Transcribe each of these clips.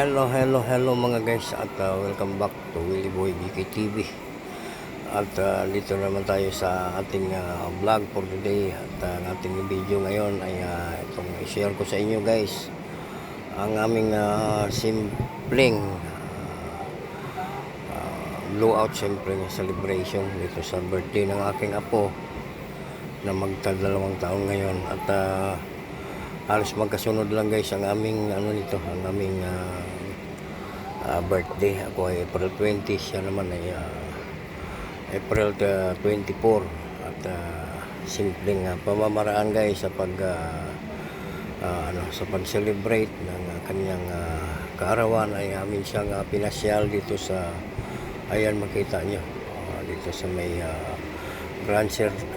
Hello, hello, hello mga guys at uh, welcome back to Willy Boy BK TV at uh, dito naman tayo sa ating uh, vlog for today. At uh, ating video ngayon ay uh, itong share ko sa inyo guys. Ang aming uh, simpleng uh, uh, blowout simpleng celebration dito sa birthday ng aking apo na magtadalawang taon ngayon. At uh, halos magkasunod lang guys ang aming ano nito ang aming ah, ah, birthday. Ako ay April 20 siya naman ay ah, April uh, 24 at uh, simpleng uh, pamamaraan guys sa pag uh, uh, ano sa pag-celebrate ng uh, kanyang uh, kaarawan ay amin siyang uh, pinasyal dito sa ayan makita nyo uh, dito sa may uh, Grand,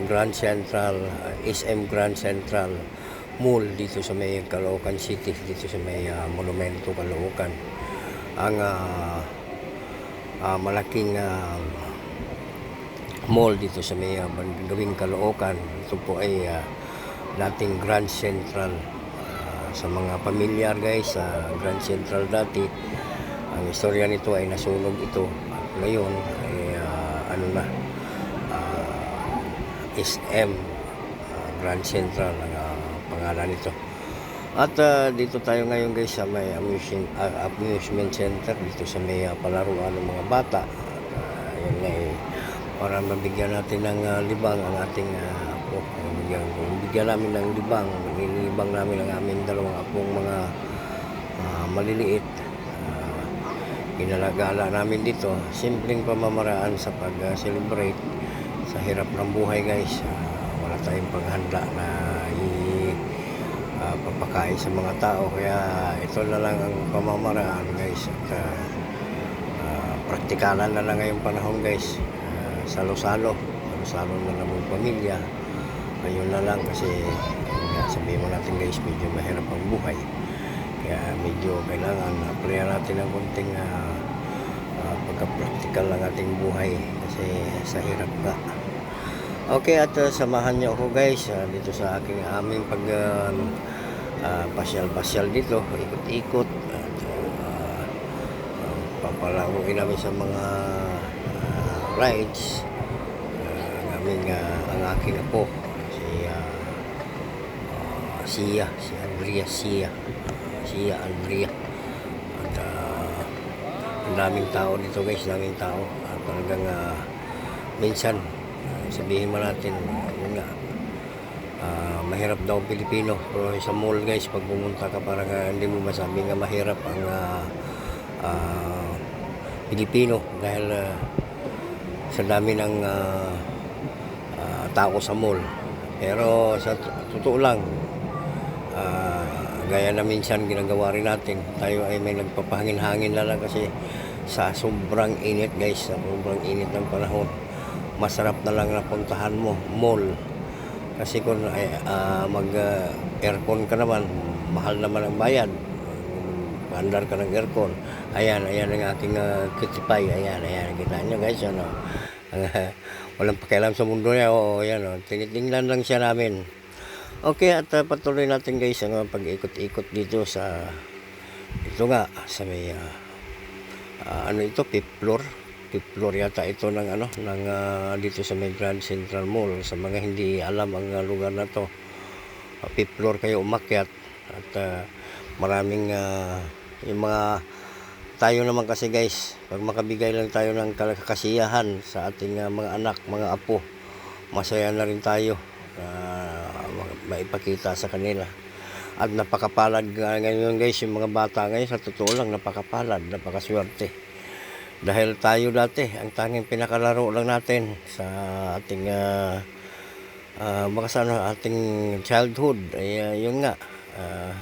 Grand Central uh, SM Grand Central Mall dito sa may Caloocan City dito sa may uh, Monumento Caloocan ang uh, uh, malaking uh, mall dito sa may uh, gawing Caloocan. Ito po ay uh, dating Grand Central uh, sa mga pamilyar guys sa Grand Central dati. Ang istorya nito ay nasunog ito at ngayon ay uh, ano na uh, SM uh, Grand Central ang uh, pangalan nito. At uh, dito tayo ngayon guys sa may amusement, uh, amusement center dito sa may uh, palaruan ng mga bata. At uh, yun nga eh, para mabigyan natin ng uh, libang ang ating uh, apo. Bigyan, bigyan namin ng libang, nilibang namin ang aming dalawang apong mga uh, maliliit. Uh, inalagala namin dito. Simpleng pamamaraan sa pag-celebrate sa hirap ng buhay guys. Uh, wala tayong paghanda na i uh, papakain sa mga tao. Kaya ito na lang ang pamamaraan guys. At uh, uh, praktikalan na lang ngayong panahon guys. Salo-salo. Salo-salo na lang ng pamilya. Ayun na lang kasi nga, sabihin mo natin guys medyo mahirap ang buhay. Kaya medyo kailangan applyan natin ng konting uh, uh, pagka-practical ng ating buhay. Kasi sa hirap nga okay at uh, samahan niyo ako guys uh, dito sa aking aming pag uh, uh, pasyal-pasyal dito ikot-ikot at uh, uh, papalaruin namin sa mga rides. Uh, naming uh, ang aking apo si uh, uh, Sia si Andrea Sia. Sia Andrea. At uh, ang daming tao dito guys daming tao. At talagang uh, minsan uh, sabihin mo natin uh, uh, mahirap daw ang Pilipino pero sa mall guys pag pumunta ka parang uh, hindi mo masabi nga mahirap ang uh, uh, Pilipino dahil uh, sa dami ng uh, uh, tao sa mall. Pero sa totoo lang, uh, gaya na minsan ginagawa rin natin, tayo ay may nagpapahangin-hangin na lang kasi sa sobrang init guys, sa sobrang init ng panahon, masarap na lang napuntahan mo, mall. Kasi kung uh, mag-aircon ka naman, mahal naman ang bayad. Mandar ka ng aircon. Ayan, ayan ang aking uh, kitipay. Ayan, ayan. Kita nyo guys, ano. Walang pakialam sa mundo niya. Oo, ayan, oh. Tinitingnan lang siya namin. Okay, at uh, patuloy natin guys ang uh, pag-ikot-ikot dito sa ito nga sa may uh, uh, ano ito, fifth floor. Fifth floor yata. Ito ng ano ng uh, dito sa may Central Mall. Sa mga hindi alam ang uh, lugar na to. Uh, fifth floor kayo umakyat. At uh, maraming uh, yung mga tayo naman kasi guys pag makabigay lang tayo ng kasiyahan sa ating uh, mga anak mga apo masaya na rin tayo. Uh, maipakita sa kanila. At napakapalad nga ngayon guys yung mga bata ngayon sa totoo lang napakapalad napakaswerte dahil tayo dati ang tanging pinakalaro lang natin sa ating uh, uh, baka ano, ating childhood ay uh, yun nga uh,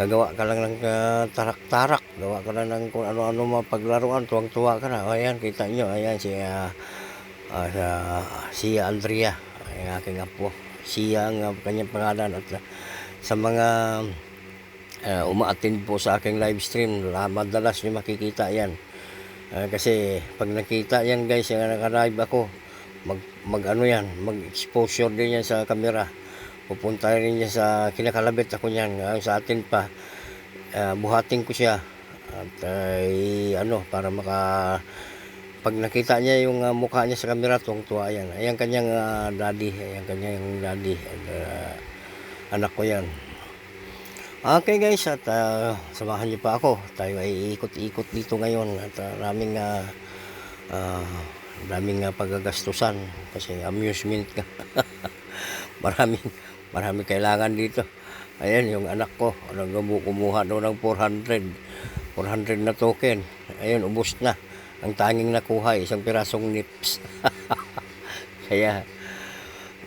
gagawa ka lang ng uh, tarak-tarak gawa ka lang ng kung ano-ano mga paglaruan tuwang-tuwa ka na. Ayan kita nyo ayan si uh, uh, uh, si Andrea ang aking apo. Siya ang uh, kanyang pangalan at uh, sa mga uh, umaattend po sa aking live stream madalas nyo makikita yan uh, kasi pag nakita yan guys yung naka-live ako mag, mag ano yan mag exposure din yan sa camera pupunta rin niya sa kinakalabit ako niyan uh, sa atin pa uh, buhatin ko siya at uh, ano para maka pag nakita niya yung ah, mukha niya sa camera, tuwang tuwa yan. Ayan kanyang ah, daddy, ayan kanyang daddy. And, ah, anak ko yan. Okay guys, at ah, samahan niyo pa ako. Tayo ay ikot-ikot dito ngayon at ah, maraming ah, ah, daming ah, paggagastusan kasi amusement ka. maraming maraming kailangan dito. Ayan yung anak ko, naggabu kumuha doon ng 400. 400 na token. Ayun, ubos na. Ang tanging nakuha, isang pirasong nips. Kaya,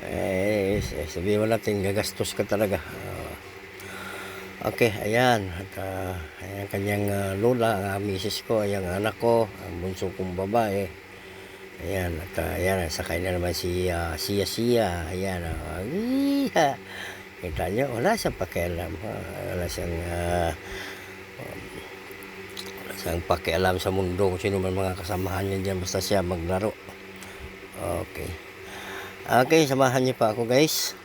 eh, sabihin mo natin, gagastos ka talaga. Ah, Okay, ayan. At uh, ayan kanyang ah, lola, ang misis ko, ayan anak ko, ang bunso kong babae. Ayan, at uh, ayan, sakay na naman si ah, Sia Sia. Ayan, uh, iya. Kita niyo, wala siyang pakialam. ha. Wala siyang, ah, um, wala siyang pakialam sa mundo kung sino man mga kasamahan niya dyan. Basta siya maglaro. Okay. Okay, samahan niyo pa ako guys.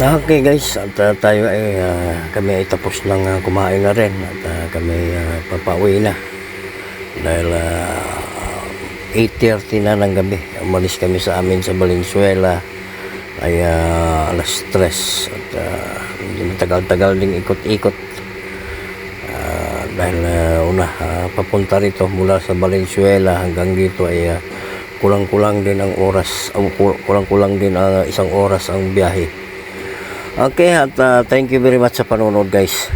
Okay guys, at uh, tayo ay uh, kami ay tapos nang uh, kumain na rin at uh, kami uh, papauwi na. Dahil uh, 8.30 na ng gabi, umalis kami sa amin sa Valenzuela ay uh, alas 3 at uh, matagal-tagal ding ikot-ikot. Ah, dahil uh, una, ah, papunta rito mula sa Valenzuela hanggang dito ay ah, kulang-kulang din ang oras, kul- kulang-kulang din ang isang oras ang biyahe. Okay, at ah, thank you very much sa panonood guys.